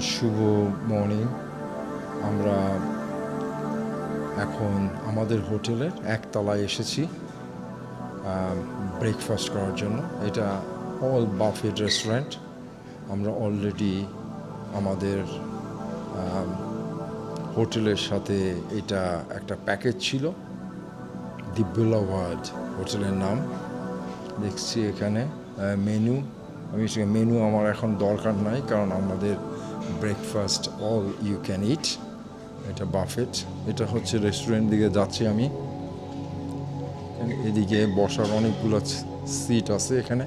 শুভ morning. আমরা এখন আমাদের হোটেলের একতলায় এসেছি ব্রেকফাস্ট করার জন্য। এটা অল বাফেট রেস্টুরেন্ট আমরা অলরেডি আমাদের হোটেলের সাথে এটা একটা প্যাকেজ ছিল দি হোটেলের নাম। দেখছি এখানে মেনু আমি মেনু আমার এখন দরকার নাই, কারণ আমাদের breakfast all you can eat এটা বাফেট এটা হচ্ছে রেস্টুরেন্ট দিকে যাচ্ছি আমি। এদিকে বসার অনেকগুলো সিট আছে এখানে।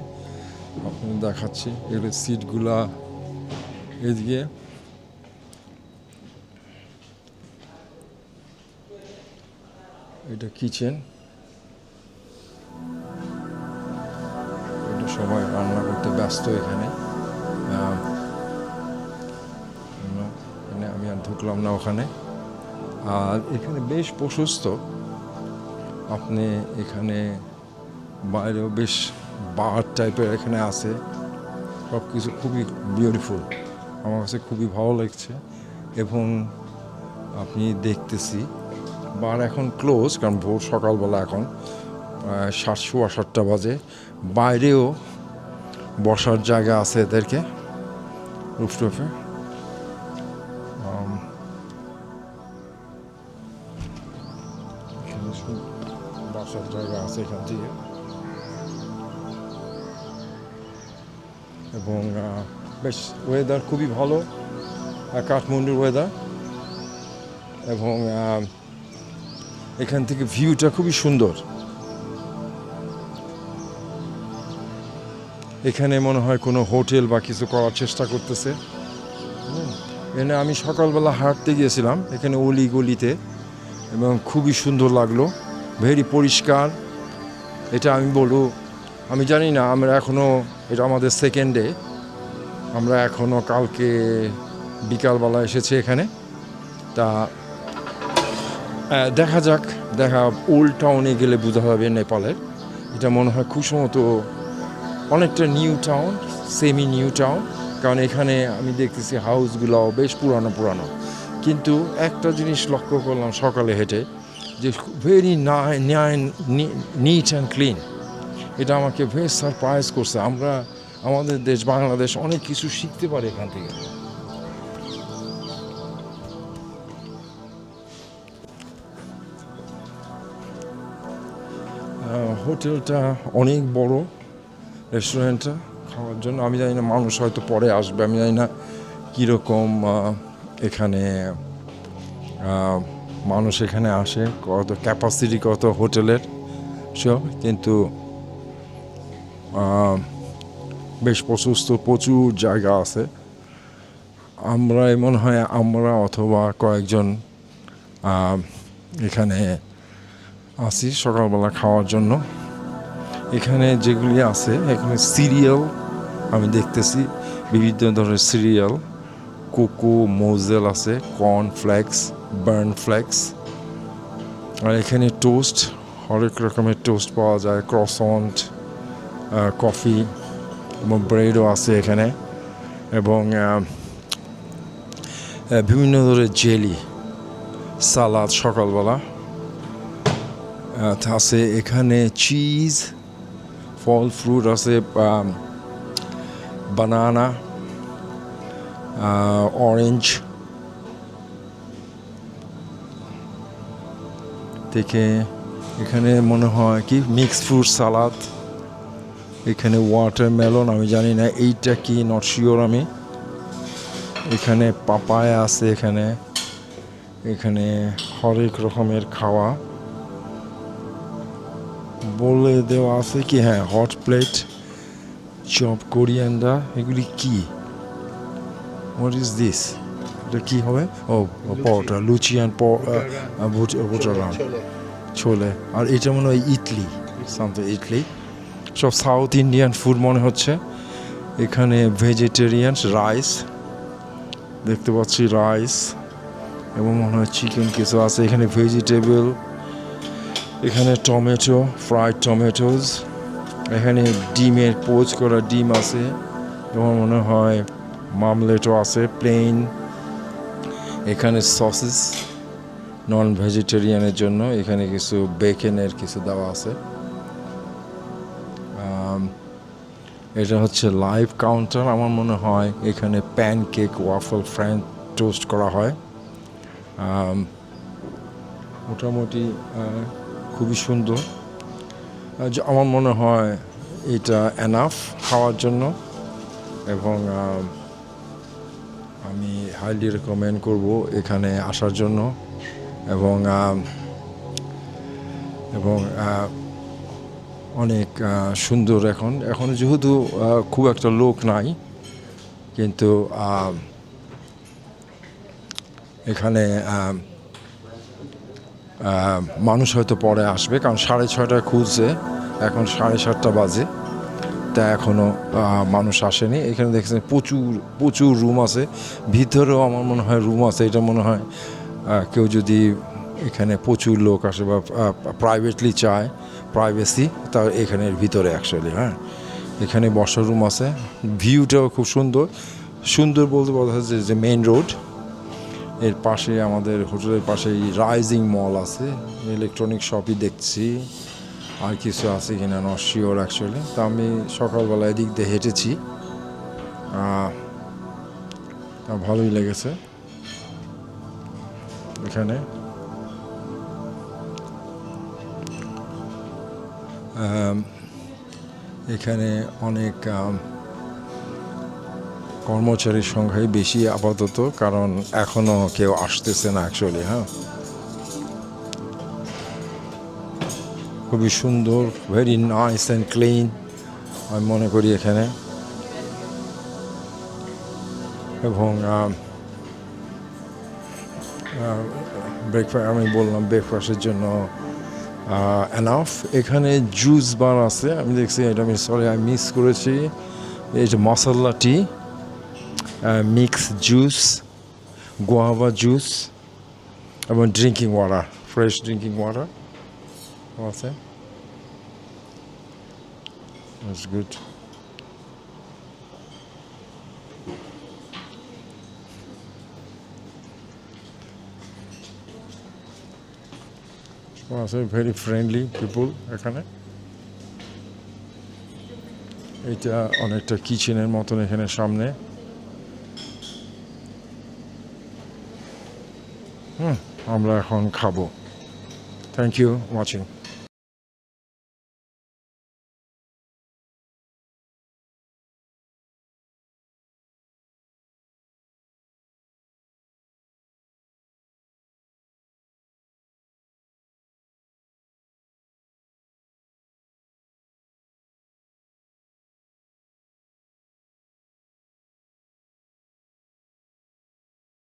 আপনাদের দেখাচ্ছি। এগুলো সিটগুলা এদিকে। এটা কিচেন এটা সবাই রান্না করতে ব্যস্ত এখানে। আমি আর ঢুকলাম না ওখানে। আর এখানে বেশ প্রশস্ত। আপনি এখানে বাইরেও বেশ বার টাইপের এখানে আছে। সব কিছু খুবই বিউটিফুল আমার কাছে খুবই ভালো লাগছে। এবং আপনি দেখতেছি, বার এখন ক্লোজ কারণ ভোর সকালবেলা এখন সাতশো সাতটা বাজে। বাইরেও বসার জায়গা আছে এদেরকে রুফটপে আছে এখান থেকে এবং বেশ ওয়েদার খুবই ভালো কাঠমান্ডুর ওয়েদার এবং এখান থেকে ভিউটা খুবই সুন্দর। এখানে মনে হয় কোনো হোটেল বা কিছু করার চেষ্টা করতেছে। এখানে আমি সকালবেলা হাঁটতে গিয়েছিলাম, এখানে অলি গলিতে এবং খুবই সুন্দর লাগল ভেরি পরিষ্কার। এটা আমি বলব, আমি জানি না, আমরা এখনও এটা আমাদের সেকেন্ড ডে আমরা এখনও কালকে বিকালবেলা এসেছি এখানে। তা দেখা যাক, দেখা ওল্ড টাউনে গেলে বোঝা যাবে নেপালের। এটা মনে হয় সম্ভবত অনেকটা New Town semi New Town কারণ এখানে আমি দেখতেছি হাউসগুলো বেশ পুরানো পুরানো। কিন্তু একটা জিনিস লক্ষ্য করলাম সকালে হেঁটে যে ভেরি নিট অ্যান্ড ক্লিন এটা আমাকে বেশ সারপ্রাইজ করছে। আমরা, আমাদের দেশ, বাংলাদেশ অনেক কিছু শিখতে পারি এখান থেকে। হোটেলটা অনেক বড়, রেস্টুরেন্টটা খাওয়ার জন্য। আমি জানি না মানুষ হয়তো পরে আসবে। আমি জানি না কীরকম এখানে মানুষ এখানে আসে, কত ক্যাপাসিটি কত হোটেলের সব কিন্তু বেশ প্রশস্ত প্রচুর জায়গা আছে। আমরা মনে হয় আমরা অথবা কয়েকজন এখানে আসি সকালবেলা খাওয়ার জন্য। এখানে যেগুলি আছে, এখানে সিরিয়াল আমি দেখতেছি, বিভিন্ন ধরনের সিরিয়াল, কোকো, মোজেল আছে, কর্ন ফ্লেক্স বার্ন ফ্লেক্স আর এখানে টোস্ট হরেক রকমের টোস্ট পাওয়া যায় ক্রসন্ট কফি এবং ব্রেডও আছে এখানে এবং বিভিন্ন ধরনের জেলি সালাদ সকালবেলা আছে এখানে চিজ ফল ফ্রুট আছে বানানা অরেঞ্জ থেকে এখানে মনে হয় কি? মিক্স ফ্রুট সালাদ এখানে ওয়াটারমেলন আমি জানি না এইটা কি নট শিওর আমি। এখানে পাপায়া আছে এখানে। এখানে হরেক রকমের খাওয়া। বলে দেওয়া আছে কি? হ্যাঁ হট প্লেট চপ কোরিয়ান্ডা এগুলি কি? হোয়াট ইজ দিস এটা কি হবে? ও পরোটা, লুচি অ্যান্ড বোটারাম ছোলে। আর এটা মনে হয় ইডলি সামথিং ইডলি। সব সাউথ ইন্ডিয়ান ফুড মনে হচ্ছে। এখানে ভেজিটেরিয়ান রাইস দেখতে পাচ্ছি রাইস এবং মনে হয় চিকেন কিছু আছে। এখানে ভেজিটেবল এখানে টমেটো ফ্রাইড টমেটোজ এখানে ডিমের পোচ করা ডিম আছে। এবং মনে হয় মামলেটও আছে প্লেন এখানে সসেস নন ভেজিটেরিয়ানের জন্য এখানে কিছু বেকেনের কিছু দেওয়া আছে। এটা হচ্ছে লাইভ কাউন্টার আমার মনে হয় এখানে pancake waffle French toast করা হয়। মোটামুটি খুবই সুন্দর। আমার মনে হয় এটা এনাফ খাওয়ার জন্য এবং আম, হাইলি রেকমেন্ড করব এখানে আসার জন্য এবং এবং অনেক সুন্দর এখন। এখন যেহেতু খুব একটা লোক নাই কিন্তু এখানে মানুষ হয়তো পরে আসবে কারণ সাড়ে ছয়টায় খুলছে এখন সাড়ে সাতটা বাজে। তা এখনও মানুষ আসেনি। এখানে দেখছেন প্রচুর প্রচুর রুম আছে। ভিতরেও আমার মনে হয় রুম আছে। এটা মনে হয় কেউ যদি এখানে প্রচুর লোক আসে বা প্রাইভেটলি চায় প্রাইভেসি তা এখানের ভিতরে অ্যাকচুয়ালি হ্যাঁ। এখানে বসার রুম আছে। ভিউটাও খুব সুন্দর। সুন্দর বলতে বলা হচ্ছে যে মেইন রোডের পাশে আমাদের হোটেলের পাশেই রাইজিং মল আছে। ইলেকট্রনিক শপই দেখছি। আর কিছু আছে কিনা নট শিওর অ্যাকচুয়ালি তা আমি সকালবেলা এদিক দিয়ে হেঁটেছি। ভালোই লেগেছে। এখানে। এখানে অনেক কর্মচারীর সংখ্যাই বেশি আপাতত, কারণ এখনও কেউ আসতেছে না অ্যাকচুয়ালি হ্যাঁ। খুবই সুন্দর ভেরি নাইস অ্যান্ড ক্লিন আমি মনে করি এখানে। এবং ব্রেকফাস্ট আমি বললাম ব্রেকফাস্টের জন্য এনাফ এখানে জুস বার আছে, আমি দেখছি এটা, আমি সরি আমি মিস করেছি। এই যে masala tea mix juice guava juice এবং drinking water fresh drinking water আছে That's good. আছে ভেরি ফ্রেন্ডলি পিপুল এখানে। এটা অনেকটা কিচেনের মতন এখানে সামনে। হুম, আমরা এখন খাব। Thank you watching